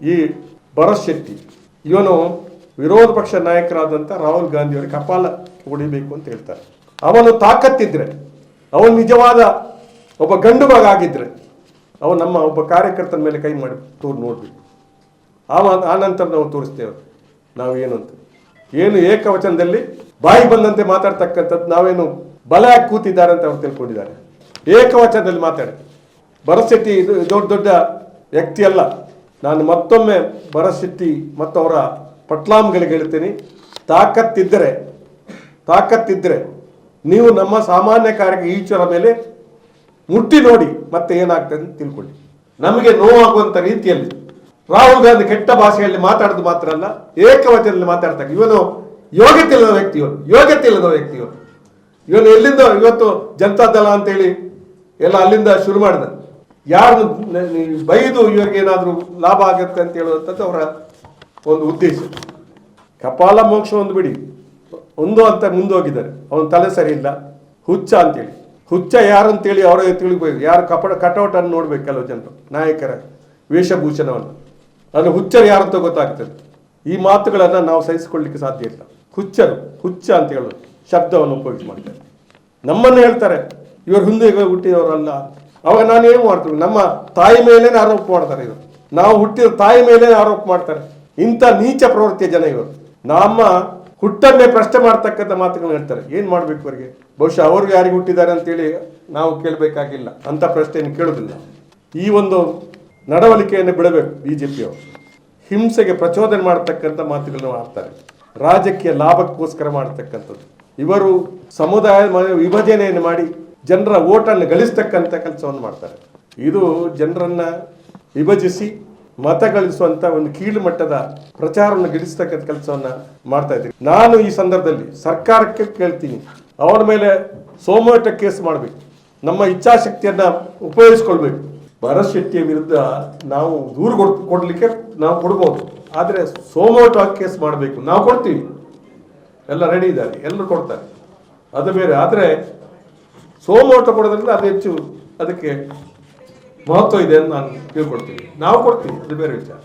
ಈ ಭರತ್ ಶೆಟ್ಟಿ, ಇವನು ವಿರೋಧ ಪಕ್ಷ ನಾಯಕರಾದಂಥ ರಾಹುಲ್ ಗಾಂಧಿಯವರ ಕಪಾಲ ಹೊಡಿಬೇಕು ಅಂತ ಹೇಳ್ತಾರೆ. ಅವನು ತಾಕತ್ತಿದ್ರೆ, ಅವನು ನಿಜವಾದ ಒಬ್ಬ ಗಂಡು ಮಗ ಆಗಿದ್ರೆ, ಅವನು ನಮ್ಮ ಒಬ್ಬ ಕಾರ್ಯಕರ್ತನ ಮೇಲೆ ಕೈ ಮಾಡಿ ತೋರು ನೋಡಬೇಕು. ಆ ನಂತರ ನಾವು ತೋರಿಸ್ತೇವೆ ನಾವು ಏನು ಅಂತ. ಏನು ಏಕವಚನದಲ್ಲಿ ಬಾಯಿ ಬಂದಂತೆ ಮಾತಾಡ್ತಕ್ಕಂಥದ್ದು ನಾವೇನು ಬಲ ಕೂತಿದ್ದಾರೆ ಅಂತ ಅವ್ರು ತಿಳ್ಕೊಂಡಿದ್ದಾರೆ. ಏಕವಚನದಲ್ಲಿ ಮಾತಾಡಿ. ಭರತ್ ಇದು ದೊಡ್ಡ ದೊಡ್ಡ ವ್ಯಕ್ತಿ ಅಲ್ಲ. ನಾನು ಮತ್ತೊಮ್ಮೆ ಬರಸಿಟ್ಟಿ ಮತ್ತು ಅವರ ಪಟ್ಲಾಮ್ಗಳಿಗೆ ಹೇಳ್ತೀನಿ. ತಾಕತ್ತಿದ್ದರೆ ತಾಕತ್ತಿದ್ದರೆ ನೀವು ನಮ್ಮ ಸಾಮಾನ್ಯ ಕಾರ್ಯಕ್ಕೆ ಈಚರ ಮೇಲೆ ಮುಟ್ಟಿ ನೋಡಿ ಮತ್ತೆ ಏನಾಗ್ತದೆ ಅಂತ ತಿಳ್ಕೊಳ್ಳಿ. ನಮಗೆ ನೋವಾಗುವಂಥ ರೀತಿಯಲ್ಲಿ ರಾಹುಲ್ ಗಾಂಧಿ ಕೆಟ್ಟ ಭಾಷೆಯಲ್ಲಿ ಮಾತಾಡೋದು ಮಾತ್ರ ಅಲ್ಲ, ಏಕವಚನದಲ್ಲಿ ಮಾತಾಡ್ತಾರೆ ಇವನು ಯೋಗ್ಯತೆ ಇಲ್ಲದ ವ್ಯಕ್ತಿ ಯೋಗ್ಯತೆ ಇಲ್ಲದ ವ್ಯಕ್ತಿ ಇವನು. ಇವನು ಎಲ್ಲಿಂದ ಇವತ್ತು ಜನತಾ ದಳ ಅಂತೇಳಿ ಎಲ್ಲ ಅಲ್ಲಿಂದ ಶುರು ಮಾಡಿದ. ಯಾರು ಬೈದು ಇವರಿಗೆ ಏನಾದರೂ ಲಾಭ ಆಗುತ್ತೆ ಅಂತ ಹೇಳುವಂಥದ್ದು ಅವರ ಒಂದು ಉದ್ದೇಶ. ಕಪಾಲ ಮೋಕ್ಷ ಒಂದು ಬಿಡಿ. ಒಂದು ಅಂತ ಮುಂದೋಗಿದ್ದಾರೆ. ಅವನ ತಲೆ ಸರಿ ಇಲ್ಲ. ಹುಚ್ಚ ಅಂತೇಳಿ. ಹುಚ್ಚ ಯಾರು ಅಂತೇಳಿ ಅವರೇ ತಿಳಿಬೇಕು ಯಾರು ಕಪಡ ಕಟೌಟನ್ನು ನೋಡ್ಬೇಕು ಕೆಲವು ಜನರು, ನಾಯಕರ ವೇಷಭೂಷಣವನ್ನು. ಅದು ಹುಚ್ಚರು ಯಾರು ಅಂತ ಗೊತ್ತಾಗ್ತದೆ. ಈ ಮಾತುಗಳನ್ನು ನಾವು ಸಹಿಸಿಕೊಳ್ಳಿಕ್ಕೆ ಸಾಧ್ಯ ಇಲ್ಲ. ಹುಚ್ಚರು, ಹುಚ್ಚ ಅಂತ ಹೇಳೋದು ಶಬ್ದವನ್ನು ಉಪಯೋಗಿಸಿ ಮಾಡ್ತಾರೆ. ನಮ್ಮನ್ನು ಹೇಳ್ತಾರೆ. ಇವರು ಹಿಂದೆ ಹುಟ್ಟಿದವರಲ್ಲ ಅವಾಗ ನಾನು ಏನು ಮಾಡ್ತೀವಿ ನಮ್ಮ ತಾಯಿ ಮೇಲೇನೆ ಆರೋಪ ಮಾಡ್ತಾರೆ ಇವರು. ನಾವು ಹುಟ್ಟಿದ ತಾಯಿ ಮೇಲೆ ಆರೋಪ ಮಾಡ್ತಾರೆ. ಇಂಥ ನೀಚ ಪ್ರವೃತ್ತಿಯ ಜನ ಇವರು. ನಮ್ಮ ಹುಟ್ಟನ್ನೇ ಪ್ರಶ್ನೆ ಮಾಡ್ತಕ್ಕಂಥ ಮಾತುಗಳನ್ನ ಹೇಳ್ತಾರೆ. ಏನು ಮಾಡಬೇಕು ಅವರಿಗೆ? ಬಹುಶಃ ಅವ್ರಿಗೆ ಯಾರಿಗೆ ಹುಟ್ಟಿದ್ದಾರೆ ಅಂತೇಳಿ ನಾವು ಕೇಳಬೇಕಾಗಿಲ್ಲ. ಅಂಥ ಪ್ರಶ್ನೆಯನ್ನು ಕೇಳೋದಿಲ್ಲ ಈ ಒಂದು ನಡವಳಿಕೆಯನ್ನು ಬಿಡಬೇಕು ಬಿ ಜೆ ಪಿಯವರು ಹಿಂಸೆಗೆ ಪ್ರಚೋದನೆ ಮಾಡ್ತಕ್ಕಂಥ ಮಾತುಗಳನ್ನು ಮಾಡ್ತಾರೆ ರಾಜಕೀಯ ಲಾಭಕ್ಕೋಸ್ಕರ ಮಾಡತಕ್ಕಂಥದ್ದು. ಇವರು ಸಮುದಾಯ ವಿಭಜನೆಯನ್ನು ಮಾಡಿ ಜನರ ಓಟನ್ನು ಗಳಿಸ್ತಕ್ಕಂಥ ಕೆಲಸವನ್ನು ಮಾಡ್ತಾರೆ. ಇದು ಜನರನ್ನ ವಿಭಜಿಸಿ ಮತ ಗಳಿಸುವಂತ ಒಂದು ಕೀಳು ಮಟ್ಟದ ಪ್ರಚಾರವನ್ನು ಗಳಿಸ್ತಕ್ಕಂಥ ಕೆಲಸವನ್ನು ಮಾಡ್ತಾ ಇದ್ದೀನಿ ನಾನು ಈ ಸಂದರ್ಭದಲ್ಲಿ ಸರ್ಕಾರಕ್ಕೆ ಕೇಳ್ತೀನಿ. ಅವರ ಮೇಲೆ ಸೋಮೋಟ ಕೇಸ್ ಮಾಡಬೇಕು. ನಮ್ಮ ಇಚ್ಛಾಶಕ್ತಿಯನ್ನು ಉಪಯೋಗಿಸ್ಕೊಳ್ಬೇಕು. ಭರತ್ ವಿರುದ್ಧ ನಾವು ದೂರು ಕೊಡ್, ಕೊಡ್ಲಿಕ್ಕೆ ನಾವು ಕೊಡ್ಬೋದು. ಆದರೆ ಸೋಮವಟ ಕೇಸ್ ಮಾಡಬೇಕು. ನಾವು ಕೊಡ್ತೀವಿ. ಎಲ್ಲ ರೆಡಿ ಇದ್ದಾರೆ. ಎಲ್ಲರೂ ಕೊಡ್ತಾರೆ. ಅದು ಬೇರೆ. ಆದರೆ ಸೋಮೋಟ ಕೊಡೋದ್ರಿಂದ ಅದು ಹೆಚ್ಚು ಅದಕ್ಕೆ ಮಹತ್ವ ಇದೆ ಅಂತ ನಾನು ತಿಳ್ಕೊಡ್ತೀನಿ ನಾವು ಕೊಡ್ತೀವಿ, ಅದು ಬೇರೆ ವಿಚಾರ.